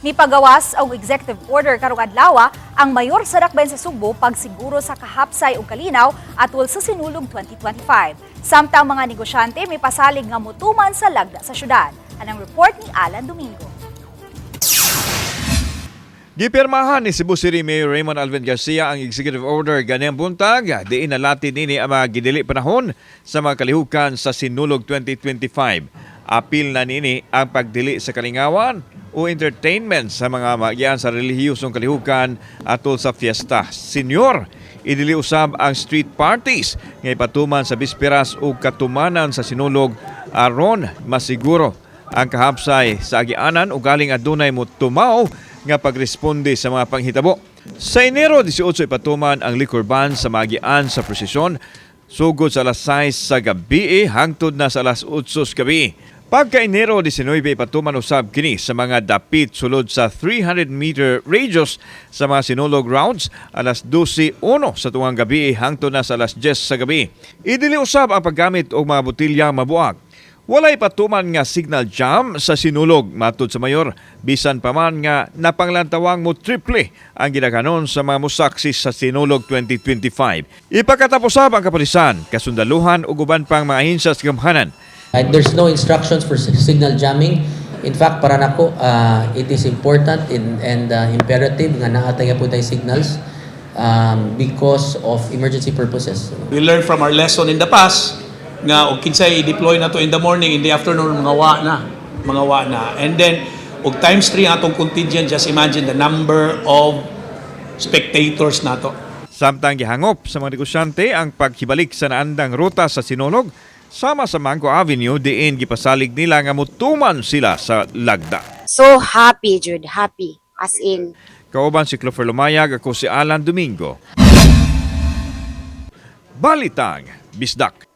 Mipagawas og executive order karong adlaw ang mayor sa Dakbayan sa Subo pagsiguro sa kahapsay ug kalinaw atol sa sinulog 2025. Samtang mga negosyante may pasalig nga mutuman sa lagda sa syudad. Anang report ni Alan Domingo. Gipirmahan ni Cebu City Mayor Raymond Alvin Garcia ang executive order ganiyang buntag diin nalatin nini ang mga gidili panahon sa mga kalihukan sa Sinulog 2025. Apil na nini ang pagdili sa kalingawan o entertainment sa mga magian sa relihiyosong kalihukan atol sa fiesta. Senyor, idili usab ang street parties nga ipatuman sa bisperas o katumanan sa sinulog aron masiguro ang kahapsay sa agianan o galing adunay mo tumaw nga pagresponde sa mga panghitabo. Sa Enero 18 ipatuman ang liquor ban sa magian sa prosesyon sugod sa alas 6 sa gabi hangtod na sa alas 8 sa gabi. Pagka Enero 19 ipatuman usab kini sa mga dapit sulod sa 300 meter radius sa mga sinulog rounds alas 12.1 sa tuwang gabi hangtod na sa alas 10 sa gabi. Idili usab ang paggamit og mga botilya mabuak Walay patuman nga signal jam sa sinulog matud sa mayor bisan pa man nga napanglantawang mo triple ang ginakanon sa mga musaksi sa sinulog 2025. Ipakatapos ang kapulisan, kasundaluhan ug uban pang mga ahinsya sa gamhanan. Uh, there's no instructions for si- signal jamming. In fact, para nako, uh, it is important in, and uh, imperative nga naatay po tayo signals um, because of emergency purposes. We learned from our lesson in the past nga og kinsay i-deploy na to in the morning, in the afternoon mga wa na, mga wa na. And then og times 3 ang atong contingent, just imagine the number of spectators nato. Samtang gihangop sa mga negosyante ang paghibalik sa naandang ruta sa sinulog sama sa Mango Avenue diin gipasalig nila nga mutuman sila sa lagda. So happy, Jude. Happy. As in, Kauban si Clover Lumayag, ako si Alan Domingo. Balitang, Bisdak.